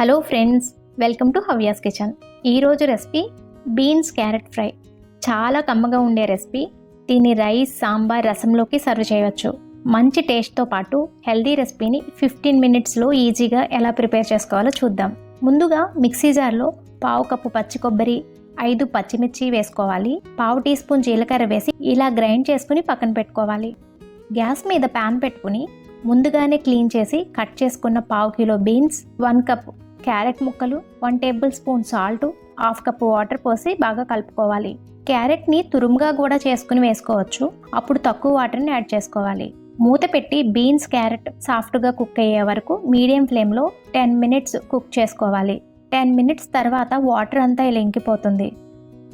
Hello friends welcome to Havya's kitchen. ఈరోజు recipe beans carrot fry. చాలా కమ్మగా ఉండే రెసిపీ. దీన్ని రైస్ సాంబార్ రసంలోకి సర్వ్ చేయవచ్చు. మంచి టేస్ట్తో పాటు హెల్దీ రెసిపీని ఫిఫ్టీన్ మినిట్స్లో ఈజీగా ఎలా ప్రిపేర్ చేసుకోవాలో చూద్దాం. ముందుగా మిక్సీ జార్లో పావు కప్పు పచ్చి కొబ్బరి ఐదు పచ్చిమిర్చి వేసుకోవాలి. పావు టీ స్పూన్ జీలకర్ర వేసి ఇలా గ్రైండ్ చేసుకుని పక్కన పెట్టుకోవాలి. గ్యాస్ మీద ప్యాన్ పెట్టుకుని ముందుగానే క్లీన్ చేసి కట్ చేసుకున్న పావు kilo beans one cup carrot ముక్కలు one tablespoon salt half cup water పోసి బాగా కలుపుకోవాలి. క్యారెట్ని తురుముగా కూడా చేసుకుని వేసుకోవచ్చు. అప్పుడు తక్కువ వాటర్ని యాడ్ చేసుకోవాలి. మూత పెట్టి బీన్స్ క్యారెట్ సాఫ్ట్గా కుక్ అయ్యే వరకు మీడియం ఫ్లేమ్లో టెన్ మినిట్స్ కుక్ చేసుకోవాలి. టెన్ మినిట్స్ తర్వాత వాటర్ అంతా ఇలా ఇంకిపోతుంది.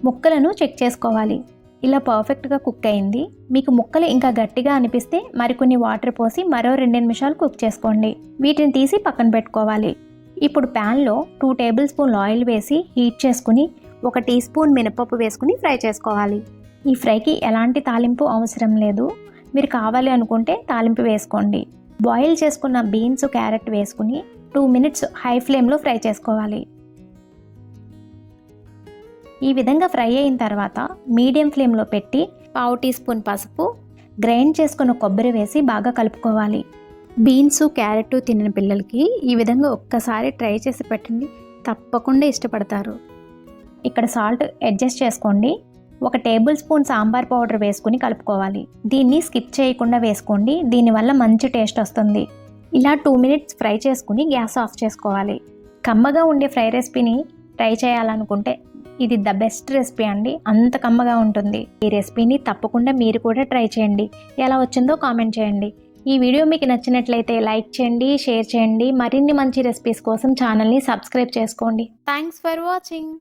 ముక్కలను చెక్ చేసుకోవాలి. ఇలా పర్ఫెక్ట్గా కుక్ అయింది. మీకు ముక్కలు ఇంకా గట్టిగా అనిపిస్తే మరికొన్ని వాటర్ పోసి మరో రెండు నిమిషాలు కుక్ చేసుకోండి. వీటిని తీసి పక్కన పెట్టుకోవాలి. ఇప్పుడు ప్యాన్లో టూ టేబుల్ స్పూన్ ఆయిల్ వేసి హీట్ చేసుకుని ఒక టీ స్పూన్ మినపప్పు వేసుకుని ఫ్రై చేసుకోవాలి. ఈ ఫ్రైకి ఎలాంటి తాలింపు అవసరం లేదు. మీరు కావాలి అనుకుంటే తాలింపు వేసుకోండి. బాయిల్ చేసుకున్న బీన్స్ క్యారెట్ వేసుకుని టూ మినిట్స్ హై ఫ్లేమ్లో ఫ్రై చేసుకోవాలి. ఈ విధంగా ఫ్రై అయిన తర్వాత మీడియం ఫ్లేమ్లో పెట్టి పావు టీ స్పూన్ పసుపు గ్రైండ్ చేసుకున్న కొబ్బరి వేసి బాగా కలుపుకోవాలి. బీన్స్ క్యారెట్ తినిన పిల్లలకి ఈ విధంగా ఒక్కసారి ట్రై చేసి పెట్టండి. తప్పకుండా ఇష్టపడతారు. ఇక్కడ సాల్ట్ అడ్జస్ట్ చేసుకోండి. ఒక టేబుల్ స్పూన్ సాంబార్ పౌడర్ వేసుకుని కలుపుకోవాలి. దీన్ని స్కిప్ చేయకుండా వేసుకోండి. దీనివల్ల మంచి టేస్ట్ వస్తుంది. ఇలా టూ మినిట్స్ ఫ్రై చేసుకుని గ్యాస్ ఆఫ్ చేసుకోవాలి. కమ్మగా ఉండే ఫ్రై రెసిపీని ట్రై చేయాలనుకుంటే ఇది ద బెస్ట్ రెసిపీ అండి. అంత కమ్మగా ఉంటుంది. ఈ రెసిపీని తప్పకుండా మీరు కూడా ట్రై చేయండి. ఎలా వచ్చిందో కామెంట్ చేయండి. ఈ వీడియో మీకు నచ్చినట్లయితే లైక్ చేయండి షేర్ చేయండి. మరిన్ని మంచి రెసిపీస్ కోసం ఛానల్ని సబ్స్క్రైబ్ చేసుకోండి. Thanks for watching